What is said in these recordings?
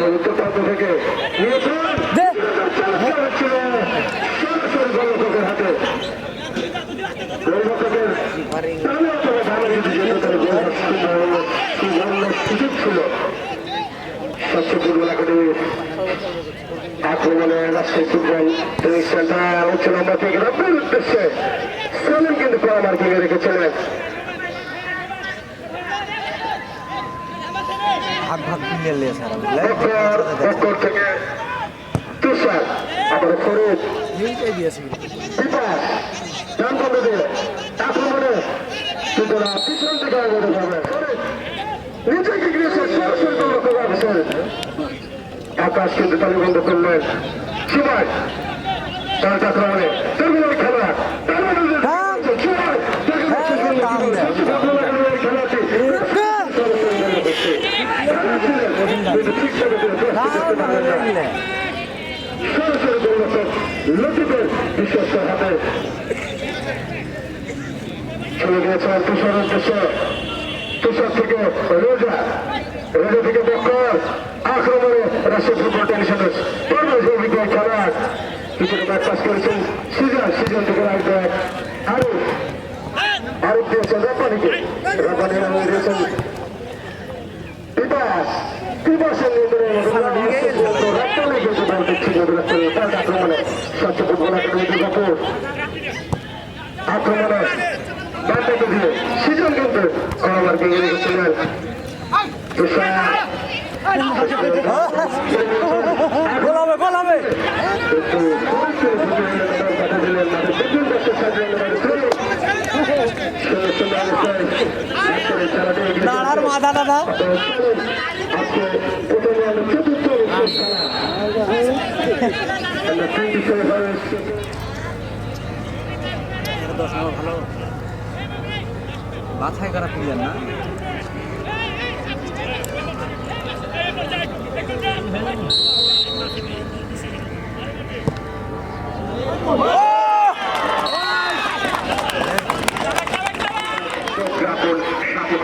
এবং উত্তর থেকে আক্রমণে রাজশাহী ফুটবল উচ্চ নম্বর থেকে রব্বের উদ্দেশ্যে কিন্তু কড়া মার্কিং রেখেছিলেন। ভাগ ভাগ কিনে থেকে তুষার আবার এইটাই দিয়েছি আক্রমণে সুতরাং পিছন গিয়েছে সরাসরি গোলরক্ষক অফিসার আকাশ কিন্তু তালিবন্ধ করলেন। সময়। তার আক্রমণে তেমনি খেলা তার মধ্যে দিয়ে টান। সময় দেখে যাচ্ছে হ্যাঁ, টান দেয়। এই খেলাটি কিন্তু ঠিকভাবে তিনি প্রস্তুত করতে পারলেন না। সরাসরি গোলরক্ষক লতিফের বিশ্বস্ত হাতে চলে গিয়েছেন তুষার উদ্দেশ্যে তুষার থেকে রোজা রোজা থেকে বক্কর আক্রমণে রাশিয়া ফুটবল পরবেশ অভিজ্ঞ খেলোয়াড় কিছুটা ব্যাক পাস করেছেন সিজন সিজন থেকে রাইট ব্যাক আরও আরও দিয়েছেন রাব্বানিকে রাব্বানি দিয়েছেন বিপাস বিপাসের আক্রমণে স্বচ্ছ ফুটবল একাডেমি দুর্গাপুর আক্রমণে বার্তাকে দিয়ে সিজন কিন্তু করোনার ভেঙে রেখেছিলেন গোল হবে গোল হবে দাঁড়ার। মাথা দাদা ভালো বাছাই করা চতুর্থ খেলা আমরা টোয়েন্টি সেভেন দশ নম্বর ভালো মাথায় করা প্লেয়ার না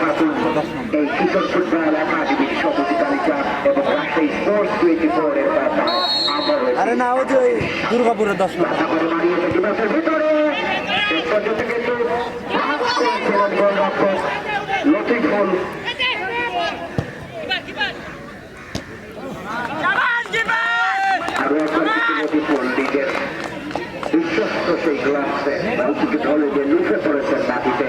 রাখুন সাথে থাকুন এই কিশোর ফুটবল একাডেমির সবুজ তালিকা এবং রাজশাহী স্পোর্টস টোয়েন্টি ফোর এর পাতায় আমরা আরে না ওই যে ওই দুর্গাপুরের দশ নম্বর। করে দাঁড়িয়েছে দিবসের ভিতরে শেষ পর্যন্ত কিন্তু গোলরক্ষক লতিফুল আরও একবার লতিফুল নিজের বিশ্বস্ত সেই গ্লাসে বালতিকে ঢলে যে লুফে পড়েছেন মাটিতে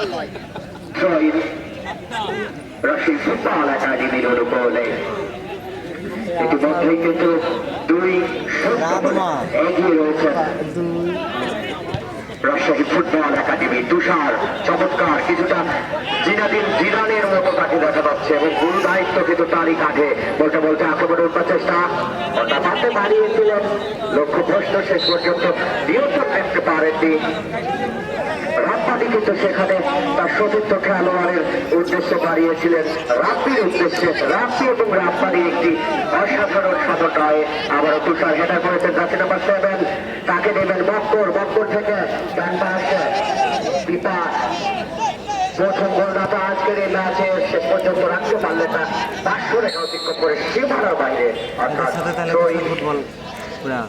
জয়ীর রশি ফুটবল একাডেমির অনুকূলে। ইতিমধ্যেই কিন্তু দুই। এগিয়ে রয়েছেন রাজশাহী ফুটবল একাডেমি তুষার চমৎকার কিছুটা জিনাদিন জিরানের মতো তাকে দেখা যাচ্ছে এবং গুরু দায়িত্ব কিন্তু তারই কাঁধে। বলতে বলতে আক্রমণের উত্তর চেষ্টা ওটা পাতে বাড়িয়েছিলেন লক্ষ্য প্রশ্ন শেষ পর্যন্ত নিয়ন্ত্রণ রাখতে পারেননি। কিন্তু সেখানে তার চতুর্থ খেলোয়াড়ের উদ্দেশ্যে বাড়িয়েছিলেন। রাব্বির উদ্দেশ্যে রাব্বি এবং রাব্বানি একটি অসাধারণ সমন্বয়ে আবারও তুষার হেডার করেছেন জাতি নাম্বার সেভেন। তাকে নেবেন বক্কর। বক্কর থেকে ডান পাশে বিপাস প্রথম গোলদাতা আজকের এই ম্যাচে শেষ পর্যন্ত রাখতে পারলে না পাঁচশো রেখা অতিক্রম করে সীমানার বাইরে। অর্থাৎ ফুটবল পুরা।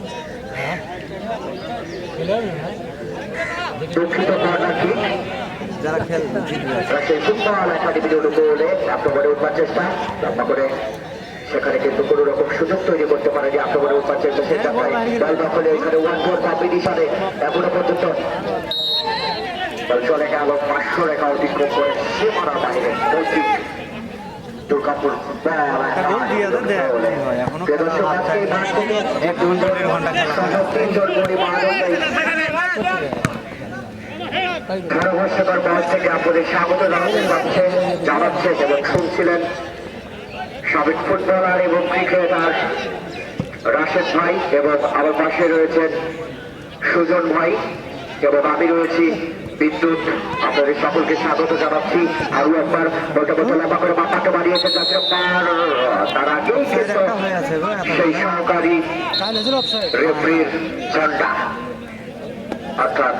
দুঃখিত কর্নার কিক যারা খেল জিতবে ফুটবল একাডেমির অনুকূলে আক্রমণে উঠবার চেষ্টা লম্বা করে সেখানে কিন্তু কোন রকম সুযোগ তৈরি করতে পারেনি আক্রমণে উঠবার চেষ্টা সেটা পাই বল দখলে এখানে ওয়ান ফোর কম্পিটিশনে এখনও পর্যন্ত চলে গেল পাঁচশো রেখা অতিক্রম করে সীমানার বাইরে পঁচিশ দুর্গাপুর হয়। তিনজন পরিমাণ ধারাভাষ্যকর মঞ্চ থেকে আপনাদের স্বাগত জানাতে জানাচ্ছেন এবং শুনছিলেন সাবেক ফুটবলার এবং ক্রিকেটার রাশেদ ভাই এবং আমার পাশে রয়েছেন সুজন ভাই এবং আমি রয়েছি বিদ্যুৎ। আপনাদের সকলকে স্বাগত জানাচ্ছি। আরও একবার বলতে লম্বা করে বাপাকে বাড়িয়েছে তার আগেই কিন্তু হয়ে সেই সহকারী রেফরির ঝন্ডা। অর্থাৎ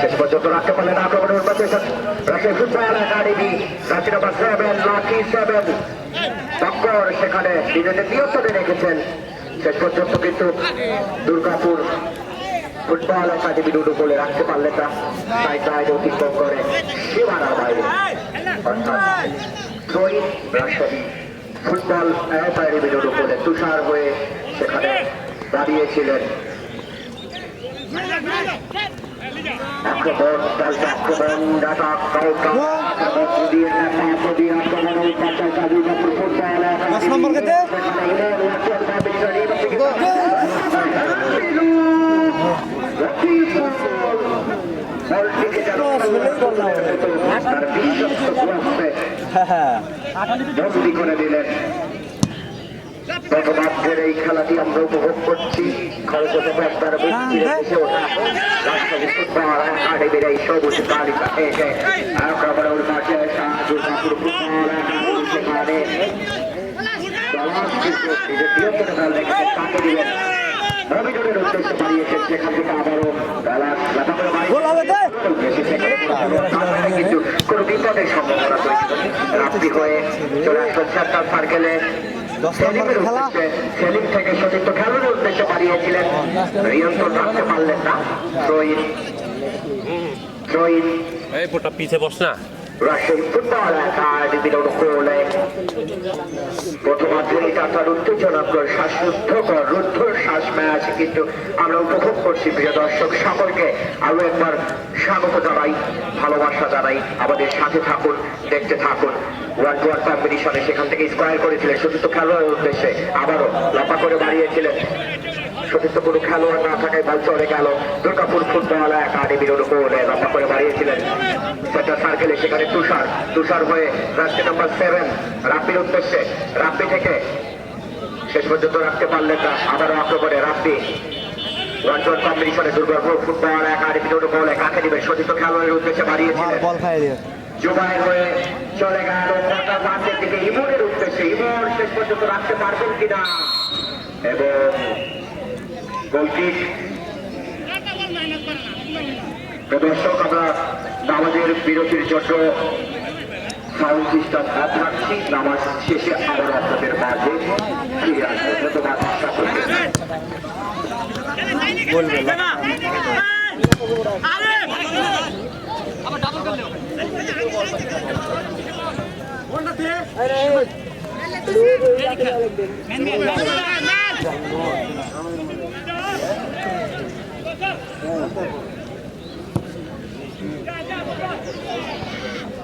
শেষ পর্যন্ত রাখতে পারলেন আক্রমণে উঠবার চেষ্টা রাশিয়া ফুটবল একাডেমি রাশি নাম্বার সেভেন লাকি সেভেন টক্কর সেখানে নিজেদের নিয়ন্ত্রণে রেখেছেন শেষ পর্যন্ত কিন্তু দুর্গাপুর ফুটবল একাডেমির অনুকূলে রাখতে পারলেন না সাইড লাইন অতিক্রম করে সীমানার বাইরে ত্রয়ী রাজশাহী ফুটবল একাডেমির অনুকূলে তুষার হয়ে সেখানে দাঁড়িয়েছিলেন আক্রমণ পাল্টা আক্রমণ ডাটা কাউন্টার আক্রমণ দিয়ে নেতা দিয়ে আক্রমণ পাল্টা কাজী ফুটবল দশ নম্বর কেতে? সেখানে ইলেন এই খেলাটি আমরা উপভোগ করছি খরচত একবার মুক্তি রেখেছে ওঠা রাজশাহী ফুটবল একাডেমির এই সবুজ তালিকা রবিজনের কোনো বিপদের সম্ভাবনা হয়ে চলে আসলো চারটার সার্কেলে সেলিমের। উদ্দেশ্যে সেলিম থেকে সতীর্থ খেলার উদ্দেশ্যে পারলেন না ত্রয়ীন ত্রয়ীন এই পিছে বস না রাশিয়ান ফুটবল একাডেমির অনুকূলে তার উত্তেজনাকর, শ্বাসরুদ্ধকর রুদ্ধশ্বাস ম্যাচ কিন্তু আমরা উপভোগ করছি। প্রিয় দর্শক, সকলকে আরও একবার স্বাগত জানাই, ভালোবাসা জানাই। আমাদের সাথে থাকুন, দেখতে থাকুন। ওয়ান কম্পিটিশনে সেখান থেকে স্কোয়ার করেছিলেন। শুধু তো খেলোয়াড়ের উদ্দেশ্যে, আবারও লাফা করে বাড়িয়েছিলেন। সতীর্থ কোনো খেলোয়াড় না থাকায় বল চলে গেল। দুর্গাপুর ফুটবল একাডেমির অনুকূলে লম্বা করে বাড়িয়েছিলেন। সেন্টার সার্কেলে সেখানে তুষার। তুষার হয়ে রাস্তে নাম্বার সেভেন রাব্বির উদ্দেশ্যে। রাব্বি থেকে শেষ পর্যন্ত রাখতে পারলেন না। আবারও আক্রমণে রাব্বি। ওয়ান টু কম্বিনেশনে দুর্গাপুর ফুটবল একাডেমির অনুকূলে কাকে দিবে সতীর্থ খেলোয়াড়ের উদ্দেশ্যে বাড়িয়েছিলেন। বল খাই দিয়ে জুবাইর হয়ে চলে গেল কটা দিকে। ইমনের উদ্দেশ্যে। ইমন শেষ পর্যন্ত রাখতে পারবেন কিনা? এবং গোলকিক দর্শক আমরা নামাজের বিরতির জন্য সাউন্ড সিস্টেম অফ রাখছি। নামাজ শেষে আবার আপনাদের মাঝে ফিরে আসব। ধন্যবাদ সকলকে।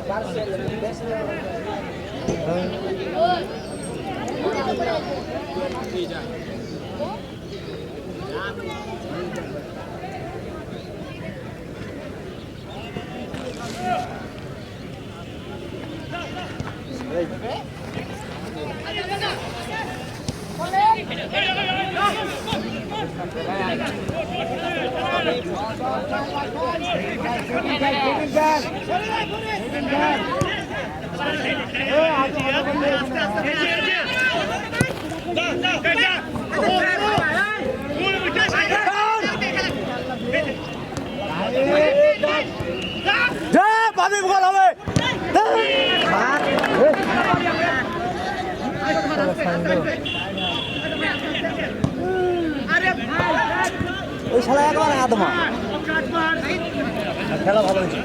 Parcel, পাবি বল হবে ওই শালা একবার আদমা। খেলা ভালো হয়েছে।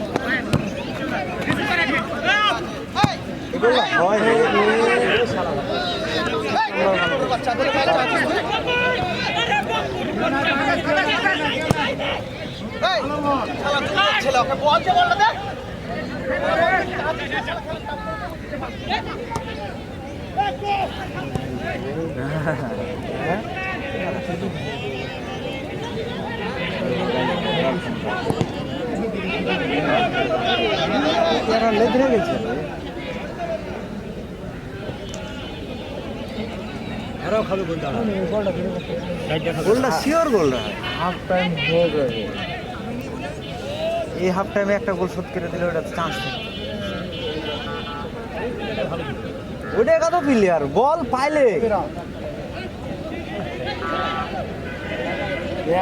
ছেলে ওকে বলছে বলল দেখ গোলটা। শিওর গোলটা হাফ টাইম হয়ে যাবে এই হাফ টাইমে একটা গোল শোধ করে দিলে ওটা চান্স ওটা কত প্লেয়ার বল পাইলে।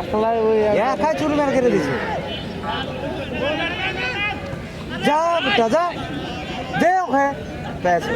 একলাই ওই একাই চুরি মার করে দিছে যা বেটা যা দে ওকে পেয়েছে